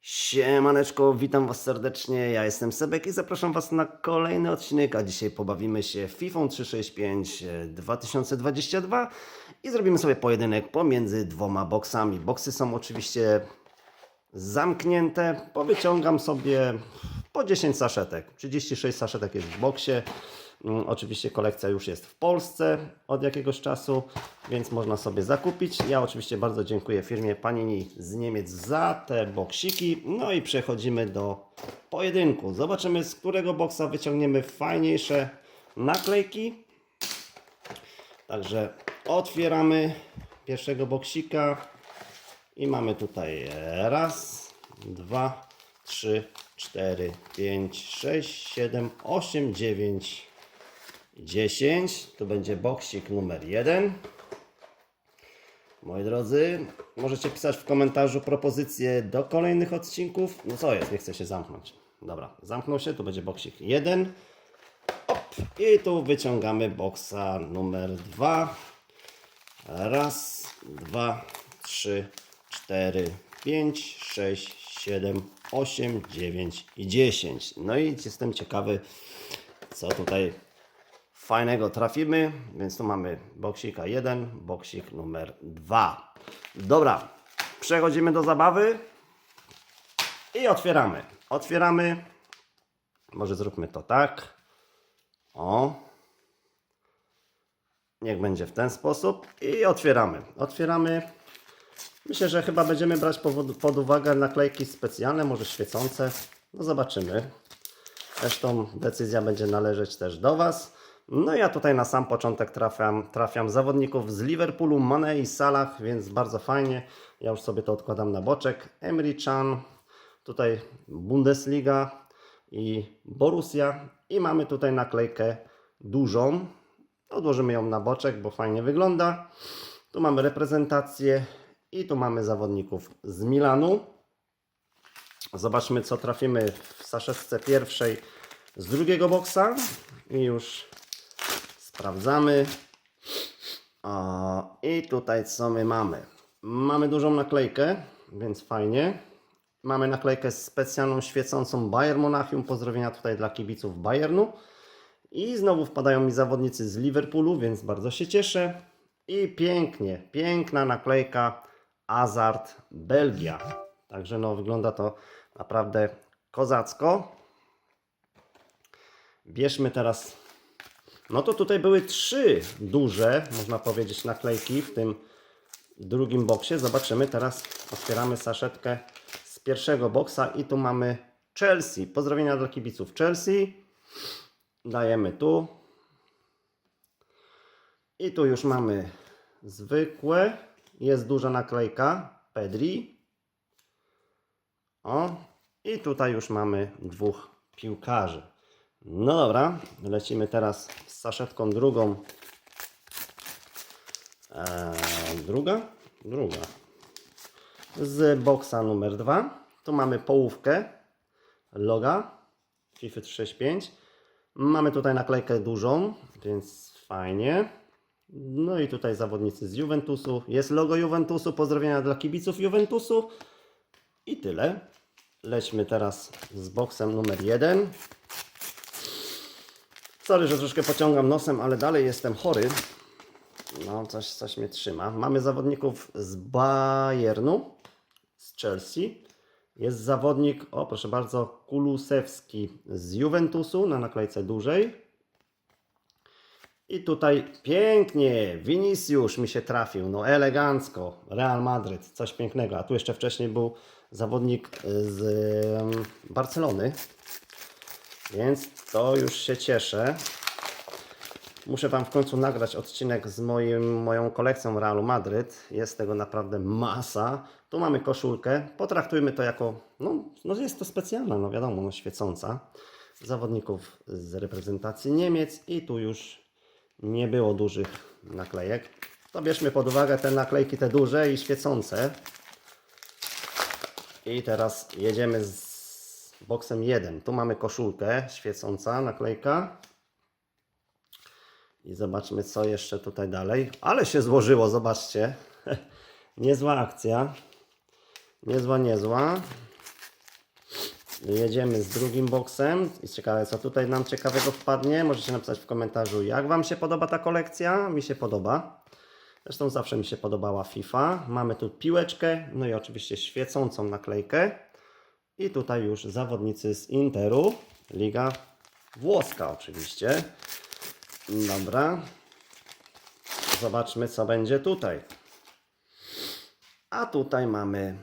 Siemaneczko, witam Was serdecznie, ja jestem Sebek i zapraszam Was na kolejny odcinek, a dzisiaj pobawimy się FIFA 365 e, 2022 i zrobimy sobie pojedynek pomiędzy dwoma boksami. Boksy są oczywiście zamknięte, powyciągam sobie po 10 saszetek, 36 saszetek jest w boksie. Mm, Oczywiście kolekcja już jest w Polsce od jakiegoś czasu, więc można sobie zakupić. Ja oczywiście bardzo dziękuję firmie Panini z Niemiec za te boksiki. No i przechodzimy do pojedynku. Zobaczymy z którego boksa wyciągniemy fajniejsze naklejki. Także otwieramy pierwszego boksika i mamy tutaj raz, dwa, trzy, cztery, pięć, sześć, siedem, osiem, dziewięć, 10. To będzie boksik numer 1. Moi drodzy, możecie pisać w komentarzu propozycje do kolejnych odcinków. No co jest, nie chcę się zamknąć. Dobra, zamknął się, to będzie boksik 1. Op, i tu wyciągamy boksa numer 2. Raz, dwa, trzy, cztery, pięć, sześć, siedem, osiem, dziewięć i 10. No i jestem ciekawy, co tutaj fajnego trafimy, więc tu mamy boksika 1, boksik numer 2. Dobra, przechodzimy do zabawy i otwieramy. Otwieramy. Może zróbmy to tak. O. Niech będzie w ten sposób i otwieramy. Otwieramy. Myślę, że chyba będziemy brać pod, pod uwagę naklejki specjalne, może świecące. No zobaczymy. Zresztą decyzja będzie należeć też do Was. No ja tutaj na sam początek trafiam, trafiam zawodników z Liverpoolu, Mane i Salah, więc bardzo fajnie. Ja już sobie to odkładam na boczek. Emre Can, tutaj Bundesliga i Borussia. I mamy tutaj naklejkę dużą. Odłożymy ją na boczek, bo fajnie wygląda. Tu mamy reprezentację i tu mamy zawodników z Milanu. Zobaczmy, co trafimy w saszetce pierwszej z drugiego boksa. I już sprawdzamy. O, I tutaj co my mamy? Mamy dużą naklejkę, więc fajnie. Mamy naklejkę specjalną, świecącą Bayern Monachium. Pozdrowienia tutaj dla kibiców Bayernu. I znowu wpadają mi zawodnicy z Liverpoolu, więc bardzo się cieszę. I pięknie, piękna naklejka Azart Belgia. Także no wygląda to naprawdę kozacko. Bierzmy teraz. No to tutaj były trzy duże, można powiedzieć, naklejki w tym drugim boksie. Zobaczymy. Teraz otwieramy saszetkę z pierwszego boksa i tu mamy Chelsea. Pozdrowienia dla kibiców Chelsea. Dajemy tu. I tu już mamy zwykłe. Jest duża naklejka Pedri. O, i tutaj już mamy dwóch piłkarzy. No dobra, lecimy teraz z saszetką drugą. Eee, druga? Druga. Z boksa numer dwa. Tu mamy połówkę loga FIFA 365. Mamy tutaj naklejkę dużą, więc fajnie. No i tutaj zawodnicy z Juventusu. Jest logo Juventusu. Pozdrowienia dla kibiców Juventusu. I tyle. Lećmy teraz z boksem numer jeden. Sorry, że troszkę pociągam nosem, ale dalej jestem chory. No, coś, coś mnie trzyma. Mamy zawodników z Bayernu, z Chelsea. Jest zawodnik, o proszę bardzo, Kulusewski z Juventusu na naklejce dużej. I tutaj pięknie, Vinicius mi się trafił, no elegancko, Real Madryt, coś pięknego. A tu jeszcze wcześniej był zawodnik z Barcelony, więc to już się cieszę. Muszę Wam w końcu nagrać odcinek z moim, moją kolekcją Realu Madryt. Jest tego naprawdę masa. Tu mamy koszulkę. Potraktujmy to jako, no, no jest to specjalna, no wiadomo, no świecąca. Zawodników z reprezentacji Niemiec i tu już nie było dużych naklejek. To bierzmy pod uwagę te naklejki, te duże i świecące. I teraz jedziemy z boksem 1. Tu mamy koszulkę świecąca, naklejka. I zobaczmy, co jeszcze tutaj dalej. Ale się złożyło, zobaczcie. niezła akcja. Niezła, niezła. jedziemy z drugim boksem. I ciekawe, co tutaj nam ciekawego wpadnie. Możecie napisać w komentarzu, jak Wam się podoba ta kolekcja. Mi się podoba. Zresztą zawsze mi się podobała FIFA. Mamy tu piłeczkę, no i oczywiście świecącą naklejkę. I tutaj już zawodnicy z Interu. Liga włoska oczywiście. Dobra. Zobaczmy, co będzie tutaj. A tutaj mamy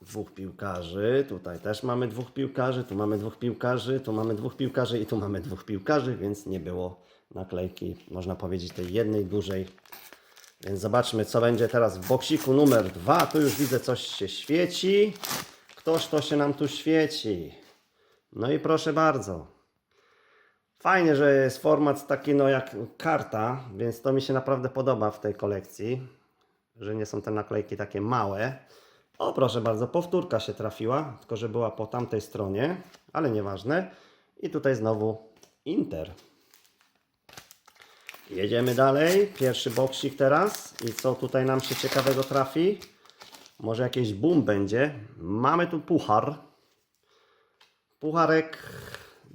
dwóch piłkarzy. Tutaj też mamy dwóch piłkarzy. Tu mamy dwóch piłkarzy. Tu mamy dwóch piłkarzy i tu mamy dwóch piłkarzy, więc nie było naklejki, można powiedzieć, tej jednej dużej. Więc zobaczmy, co będzie teraz w boksiku numer dwa. Tu już widzę, coś się świeci. Ktoż to się nam tu świeci? No i proszę bardzo. Fajnie, że jest format taki no jak karta, więc to mi się naprawdę podoba w tej kolekcji, że nie są te naklejki takie małe. O, proszę bardzo, powtórka się trafiła, tylko że była po tamtej stronie, ale nieważne. I tutaj znowu Inter. Jedziemy dalej. Pierwszy boksik teraz. I co tutaj nam się ciekawego trafi? Może jakieś boom będzie. Mamy tu puchar. Pucharek.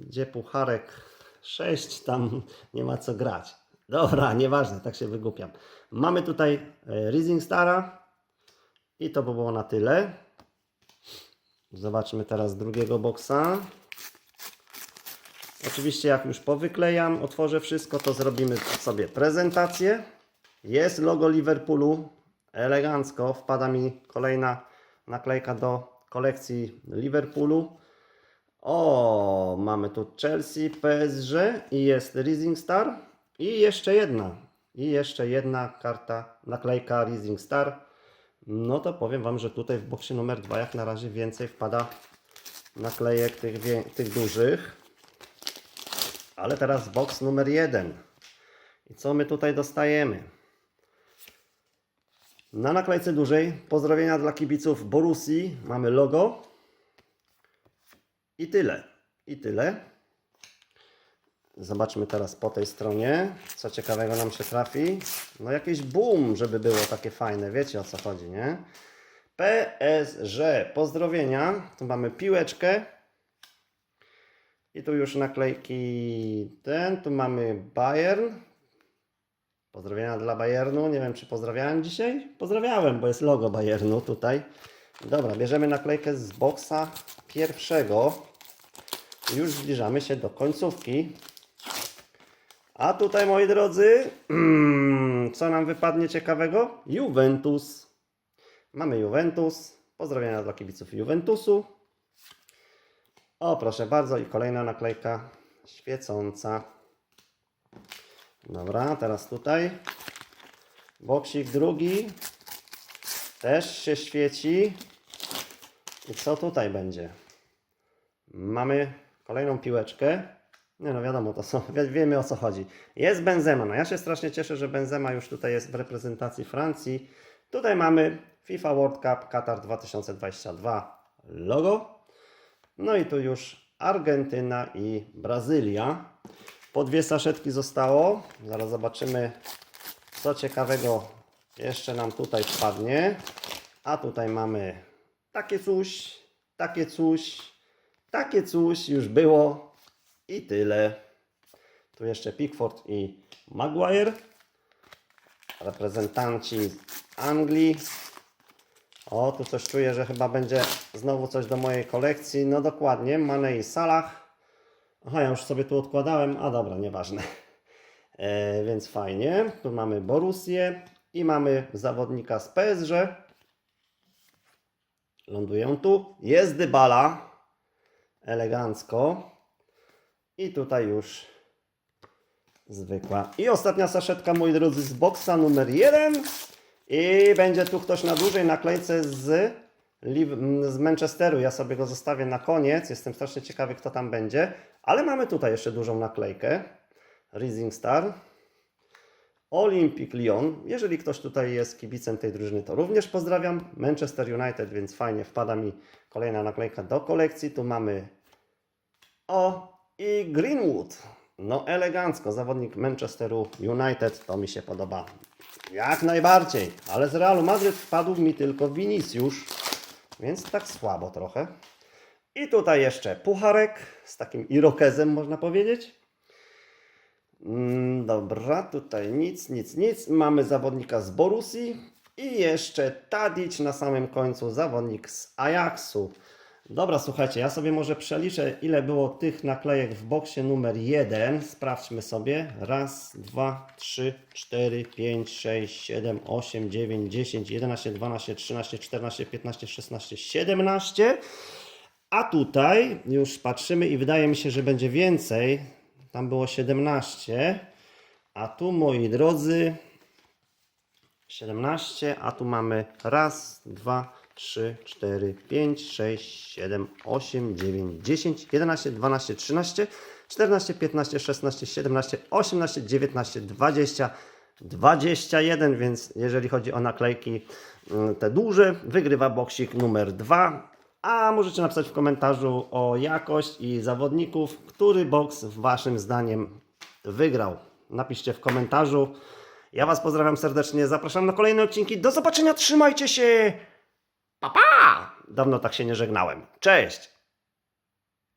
Gdzie pucharek? 6, tam nie ma co grać. Dobra, nieważne, tak się wygłupiam. Mamy tutaj e, Rising Stara. I to by było na tyle. Zobaczmy teraz drugiego boksa. Oczywiście jak już powyklejam, otworzę wszystko, to zrobimy sobie prezentację. Jest logo Liverpoolu, elegancko. Wpada mi kolejna naklejka do kolekcji Liverpoolu. O, mamy tu Chelsea, PSG i jest Rising Star. I jeszcze jedna. I jeszcze jedna karta, naklejka Rising Star. No to powiem Wam, że tutaj w boksie numer 2 jak na razie więcej wpada naklejek tych, tych dużych. Ale teraz box numer jeden. I co my tutaj dostajemy? Na naklejce dużej pozdrowienia dla kibiców Borussii. Mamy logo. I tyle. I tyle. Zobaczmy teraz po tej stronie, co ciekawego nam się trafi. No jakieś boom, żeby było takie fajne. Wiecie o co chodzi, nie? PSG. Pozdrowienia. Tu mamy piłeczkę. I tu już naklejki ten, tu mamy Bayern. Pozdrowienia dla Bayernu. Nie wiem, czy pozdrawiałem dzisiaj. Pozdrawiałem, bo jest logo Bayernu tutaj. Dobra, bierzemy naklejkę z boksa pierwszego. Już zbliżamy się do końcówki. A tutaj, moi drodzy, co nam wypadnie ciekawego? Juventus. Mamy Juventus. Pozdrowienia dla kibiców Juventusu. O, proszę bardzo, i kolejna naklejka świecąca. Dobra, teraz tutaj. Boksik drugi. Też się świeci. I co tutaj będzie? Mamy kolejną piłeczkę. Nie no, wiadomo, to są, wie, wiemy o co chodzi. Jest Benzema. No ja się strasznie cieszę, że Benzema już tutaj jest w reprezentacji Francji. Tutaj mamy FIFA World Cup Qatar 2022 logo. No i tu już Argentyna i Brazylia. Po dwie saszetki zostało. Zaraz zobaczymy, co ciekawego jeszcze nam tutaj wpadnie. A tutaj mamy takie coś, takie coś, takie coś już było i tyle. Tu jeszcze Pickford i Maguire. Reprezentanci Anglii. O, tu coś czuję, że chyba będzie znowu coś do mojej kolekcji. No dokładnie, Mane i Salah. Aha, ja już sobie tu odkładałem, a dobra, nieważne. E, więc fajnie. Tu mamy Borussię i mamy zawodnika z PSG. Lądują tu. Jest Dybala. Elegancko. I tutaj już zwykła. I ostatnia saszetka, moi drodzy, z boksa numer jeden. I będzie tu ktoś na dużej naklejce z, z Manchesteru. Ja sobie go zostawię na koniec. Jestem strasznie ciekawy, kto tam będzie. Ale mamy tutaj jeszcze dużą naklejkę. Rising Star. Olympic Lyon. Jeżeli ktoś tutaj jest kibicem tej drużyny, to również pozdrawiam. Manchester United, więc fajnie wpada mi kolejna naklejka do kolekcji. Tu mamy o i Greenwood. No elegancko, zawodnik Manchesteru United, to mi się podoba jak najbardziej. Ale z Realu Madryt wpadł mi tylko Vinicius, więc tak słabo trochę. I tutaj jeszcze pucharek z takim irokezem, można powiedzieć. Mm, Dobra, tutaj nic, nic, nic. Mamy zawodnika z Borusi i jeszcze Tadic na samym końcu, zawodnik z Ajaxu. Dobra, słuchajcie, ja sobie może przeliczę, ile było tych naklejek w boksie numer 1. Sprawdźmy sobie. Raz, dwa, trzy, cztery, pięć, sześć, siedem, osiem, dziewięć, dziesięć, jedenaście, dwanaście, trzynaście, czternaście, piętnaście, szesnaście, siedemnaście. A tutaj już patrzymy i wydaje mi się, że będzie więcej. Tam było 17. A tu, moi drodzy, 17, a tu mamy raz, dwa, trzy, cztery, pięć, sześć, siedem, osiem, dziewięć, dziesięć, jedenaście, dwanaście, trzynaście, czternaście, piętnaście, szesnaście, siedemnaście, osiemnaście, dziewiętnaście, dwadzieścia, dwadzieścia jeden, więc jeżeli chodzi o naklejki mm, te duże, wygrywa boksik numer dwa. A możecie napisać w komentarzu o jakość i zawodników, który boks waszym zdaniem wygrał. Napiszcie w komentarzu. Ja Was pozdrawiam serdecznie, zapraszam na kolejne odcinki. Do zobaczenia, trzymajcie się! Pa, pa! Dawno tak się nie żegnałem. Cześć!